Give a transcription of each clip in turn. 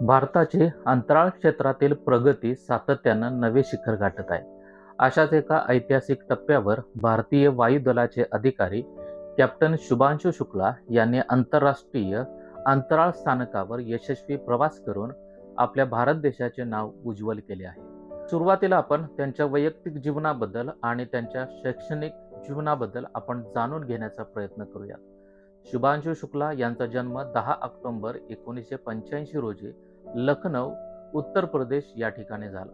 भारताची अंतराळ क्षेत्रातील प्रगती सातत्यानं नवे शिखर गाठत आहे. अशाच एका ऐतिहासिक टप्प्यावर भारतीय वायुदलाचे अधिकारी कॅप्टन शुभांशु शुक्ला यांनी आंतरराष्ट्रीय अंतराळ स्थानकावर यशस्वी प्रवास करून आपल्या भारत देशाचे नाव उज्ज्वल केले आहे. सुरुवातीला आपण त्यांच्या वैयक्तिक जीवनाबद्दल आणि त्यांच्या शैक्षणिक जीवनाबद्दल आपण जाणून घेण्याचा प्रयत्न करूया शुभांशु शुक्ला यांचा जन्म दहा ऑक्टोबर एकोणीसशे पंच्याऐंशी रोजी लखनौ उत्तर प्रदेश या ठिकाणी झाला.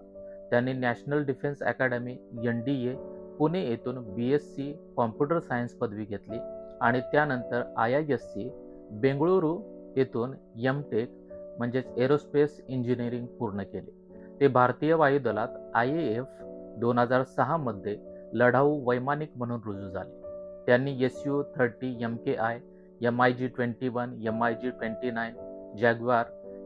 त्यांनी national defence academy N D A Pune येथून B S C computer science पदवी घेतली आणि त्यानंतर I I S C Bengaluru येथून एम टेक म्हणजेच एरोस्पेस इंजिनिअरिंग पूर्ण केले. ते भारतीय वायुदलात आय ए एफ दोन हजार सहामध्ये लढाऊ वैमानिक म्हणून रुजू झाले. त्यांनी S U thirty M K I M I G twenty one M I G twenty nine Jaguar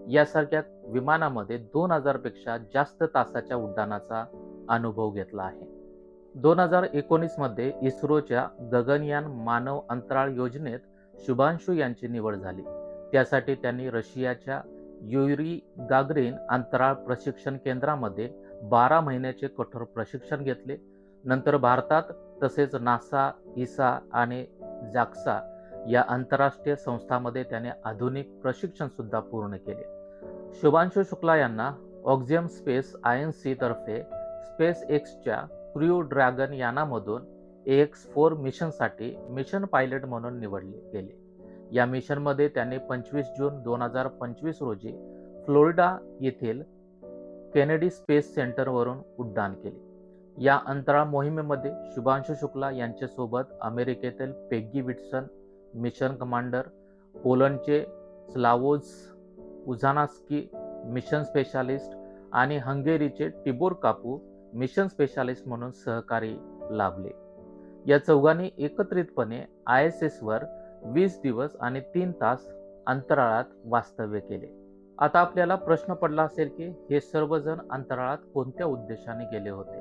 यासारख्या विमानामध्ये दोन हजारपेक्षा जास्त तासाच्या उड्डाणाचा अनुभव घेतला आहे. दोन हजार एकोणीसमध्ये इस्रोच्या गगनयान मानव अंतराळ योजनेत शुभांशू यांची निवड झाली. त्यासाठी त्यांनी रशियाच्या युरी गागरीन अंतराळ प्रशिक्षण केंद्रामध्ये बारा महिन्याचे कठोर प्रशिक्षण घेतले. नंतर भारतात तसेच नासा इसा आणि जाक्सा या आंतरराष्ट्रीय संस्थामध्ये त्याने आधुनिक प्रशिक्षणसुद्धा पूर्ण केले. शुभांशु शुक्ला यांना Axiom space I N C तर्फे स्पेस एक्सच्या क्र्यू ड्रॅगन यानामधून एक्स फोर मिशनसाठी मिशन पायलट म्हणून निवडले गेले. या मिशनमध्ये त्याने पंचवीस जून दोन हजार पंचवीस रोजी फ्लोरिडा येथील केनेडी स्पेस सेंटरवरून उड्डाण केले. या अंतराळ मोहिमेमध्ये शुभांशु शुक्ला यांच्यासोबत अमेरिकेतील पेग्गी विटसन मिशन कमांडर पोलंडचे स्लावोज उझानास्की मिशन स्पेशालिस्ट आणि हंगेरीचे टिबोर कापू मिशन स्पेशालिस्ट म्हणून सहकारी लाभले. या चौघांनी एकत्रितपणे आय एस एसवर वीस दिवस आणि तीन तास अंतराळात वास्तव्य केले. आता आपल्याला प्रश्न पडला असेल की हे सर्वजण अंतराळात कोणत्या उद्देशाने गेले होते?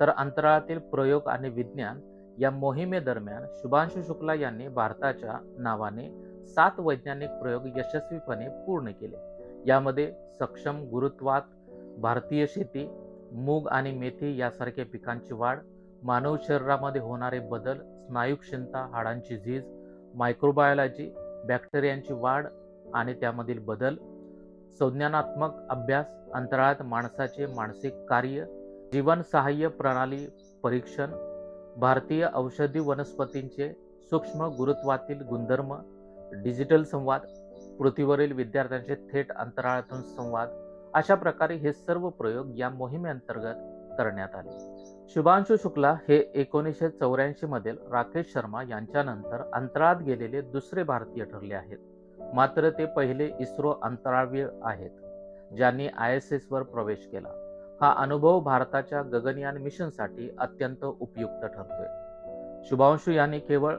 तर अंतराळातील प्रयोग आणि विज्ञान या मोहिमेदरम्यान शुभांशु शुक्ला यांनी भारताच्या नावाने सात वैज्ञानिक प्रयोग यशस्वीपणे पूर्ण केले. यामध्ये सक्षम गुरुत्वात भारतीय शेती मूग आणि मेथी यासारख्या पिकांची वाढ मानव शरीरामध्ये होणारे बदल स्नायू क्षमता हाडांची झीज मायक्रोबायोलॉजी बॅक्टेरियांची वाढ आणि त्यामधील बदल संज्ञानात्मक अभ्यास अंतराळात माणसाचे मानसिक कार्य जीवनसहाय्य प्रणाली परीक्षण भारतीय औषधी वनस्पतींचे सूक्ष्म गुरुत्वातील गुणधर्म डिजिटल संवाद पृथ्वीवरील विद्यार्थ्यांचे थेट अंतराळातून संवाद अशा प्रकारे हे सर्व प्रयोग या मोहिमेअंतर्गत करण्यात आले. शुभांशु शुक्ला हे एकोणीसशे चौऱ्याऐंशी मधील राकेश शर्मा यांच्यानंतर अंतराळात गेलेले दुसरे भारतीय ठरले आहेत. मात्र ते पहिले इस्रो अंतराळवीर आहेत ज्यांनी आय एस एसवर प्रवेश केला. हा अनुभव भारताच्या गगनयान मिशनसाठी अत्यंत उपयुक्त ठरतोय. शुभांशू यांनी केवळ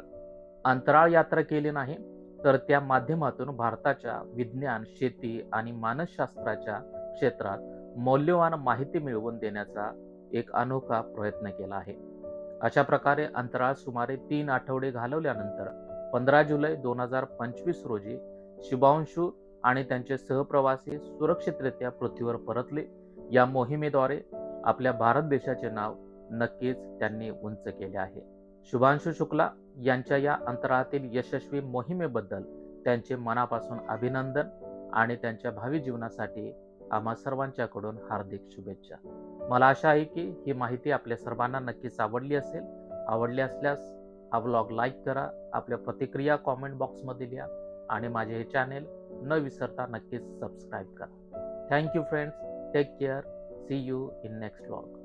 अंतराळ यात्रा केली नाही तर त्या माध्यमातून भारताच्या विज्ञान शेती आणि मानसशास्त्राच्या क्षेत्रात मौल्यवान माहिती मिळवून देण्याचा एक अनोखा प्रयत्न केला आहे. अशा प्रकारे अंतराळ सुमारे तीन आठवडे घालवल्यानंतर पंधरा जुलै दोन हजार पंचवीस रोजी शुभांशु आणि त्यांचे सहप्रवासी सुरक्षितरित्या पृथ्वीवर परतले या मोहिमेद्वारे आपल्या भारत देशाचे नाव नक्कीच त्यांनी उंच केले आहे. शुभांशु शुक्ला यांच्या या अंतराळातील यशस्वी मोहिमेबद्दल त्यांचे मनापासून अभिनंदन आणि त्यांच्या भावी जीवनासाठी आम्हा सर्वांच्याकडून हार्दिक शुभेच्छा. मला आशा आहे की ही माहिती आपल्या सर्वांना नक्कीच आवडली असेल. आवडली असल्यास हा व्लॉग लाईक करा आपल्या प्रतिक्रिया कॉमेंट बॉक्समध्ये लिहा आणि माझे हे चॅनेल न विसरता नक्कीच सबस्क्राईब करा. Thank you friends. Take care see you in next vlog